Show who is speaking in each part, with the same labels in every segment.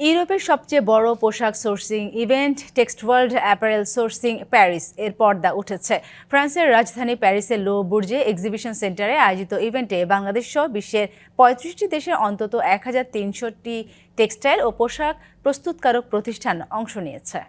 Speaker 1: ইউরোপের সবচেয়ে বড় পোশাক sourcing event Texworld apparel sourcing Paris এর পর্দা উঠেছে। ফ্রান্সের রাজধানী প্যারিসের লো বুর্জে এক্সিবিশন সেন্টারে আয়োজিত ইভেন্টে বাংলাদেশ সহ বিশ্বের পঁয়ত্রিশটি দেশের অন্তত এক হাজার তিনশোটি টেক্সটাইল ও পোশাক প্রস্তুতকারক প্রতিষ্ঠান অংশ নিয়েছে।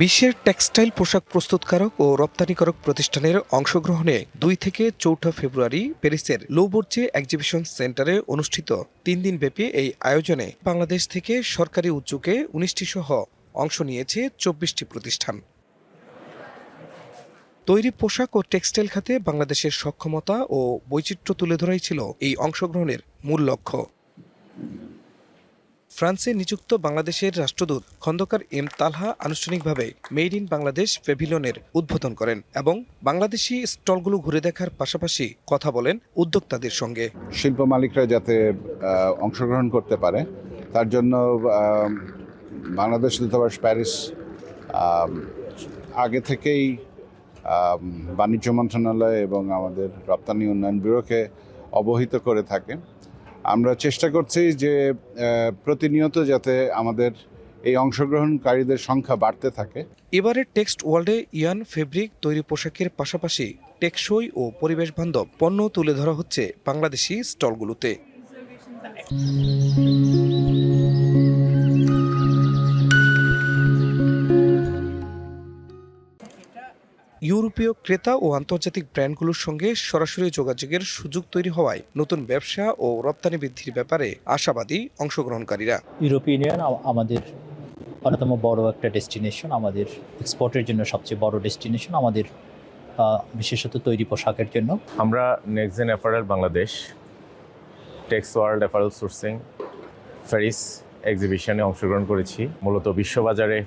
Speaker 2: বিশ্বের টেক্সটাইল পোশাক প্রস্তুতকারক ও রপ্তানিকারক প্রতিষ্ঠানের অংশগ্রহণে দুই থেকে চৌঠা ফেব্রুয়ারি প্যারিসের লোবোর্জে এক্সিবিশন সেন্টারে অনুষ্ঠিত তিন দিনব্যাপী এই আয়োজনে বাংলাদেশ থেকে সরকারি উদ্যোগে উনিশটি সহ অংশ নিয়েছে চব্বিশটি প্রতিষ্ঠান। তৈরি পোশাক ও টেক্সটাইল খাতে বাংলাদেশের সক্ষমতা ও বৈচিত্র্য তুলে ধরাই ছিল এই অংশগ্রহণের মূল লক্ষ্য। ফ্রান্সে নিযুক্ত বাংলাদেশের রাষ্ট্রদূত খন্দকার এম তালহা আনুষ্ঠানিকভাবে মেড ইন বাংলাদেশ প্যাভিলিয়নের উদ্বোধন করেন এবং বাংলাদেশি স্টলগুলো ঘুরে দেখার পাশাপাশি কথা বলেন উদ্যোক্তাদের সঙ্গে।
Speaker 3: শিল্প মালিকরা যাতে অংশগ্রহণ করতে পারে, তার জন্য বাংলাদেশ দূতাবাস প্যারিস আগে থেকেই বাণিজ্য মন্ত্রণালয় এবং আমাদের রপ্তানি উন্নয়ন ব্যুরোকে অবহিত করে থাকে। আমরা চেষ্টা করছি যে প্রতিনিয়ত যাতে আমাদের এই অংশগ্রহণকারীদের সংখ্যা বাড়তে থাকে।
Speaker 2: এবারের টেক্সট ওয়ার্ল্ডে ইয়ান ফেব্রিক তৈরি পোশাকের পাশাপাশি টেকসই ও পরিবেশ বান্ধব পণ্য তুলে ধরা হচ্ছে বাংলাদেশি স্টলগুলোতে। ইউরোপীয় ক্রেতা ও আন্তর্জাতিক ব্র্যান্ডগুলোর সঙ্গে সরাসরি যোগাযোগের সুযোগ তৈরি হওয়ায় নতুন ব্যবসা ও রপ্তানি বৃদ্ধির ব্যাপারে আশাবাদী অংশগ্রহণকারীরা।
Speaker 4: ইউরোপিয়ান ইউনিয়ন আমাদের অন্যতম বড় একটা ডেস্টিনেশন আমাদের এক্সপোর্টের জন্য সবচেয়ে বড় ডেস্টিনেশন আমাদের বিশেষত তৈরি পোশাকের জন্য।
Speaker 5: আমরা next gen apparel Bangladesh Texworld apparel sourcing Paris এক্সিবিশনে অংশগ্রহণ করেছি। মূলত বিশ্ববাজারে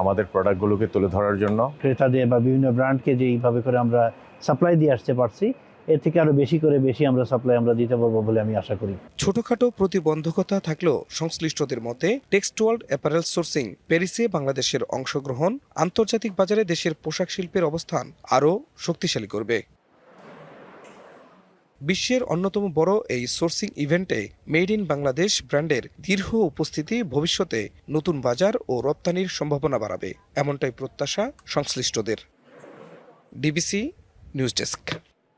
Speaker 5: আমাদের প্রোডাক্টগুলোকে তুলে ধরার জন্য।
Speaker 6: ক্রেতাদের বা বিভিন্ন ব্র্যান্ডকে যেইভাবে করে আমরা সাপ্লাই দিয়ে আসতে পারছি এর থেকে আরও বেশি করে বেশি আমরা সাপ্লাই আমরা দিতে পারব বলে আমি আশা করি।
Speaker 2: ছোটখাটো প্রতিবন্ধকতা থাকলেও সংশ্লিষ্টদের মতে টেক্সট ওয়ার্ল্ড অ্যাপারেল সোর্সিং প্যারিসে বাংলাদেশের অংশগ্রহণ আন্তর্জাতিক বাজারে দেশের পোশাক শিল্পের অবস্থান আরও শক্তিশালী করবে। বিশ্বের অন্যতম বড় এই সোর্সিং ইভেন্টে মেড ইন বাংলাদেশ ব্র্যান্ডের দীর্ঘ উপস্থিতি ভবিষ্যতে নতুন বাজার ও রপ্তানির সম্ভাবনা বাড়াবে। এমনটাই প্রত্যাশা সংশ্লিষ্টদের। DBC news desk.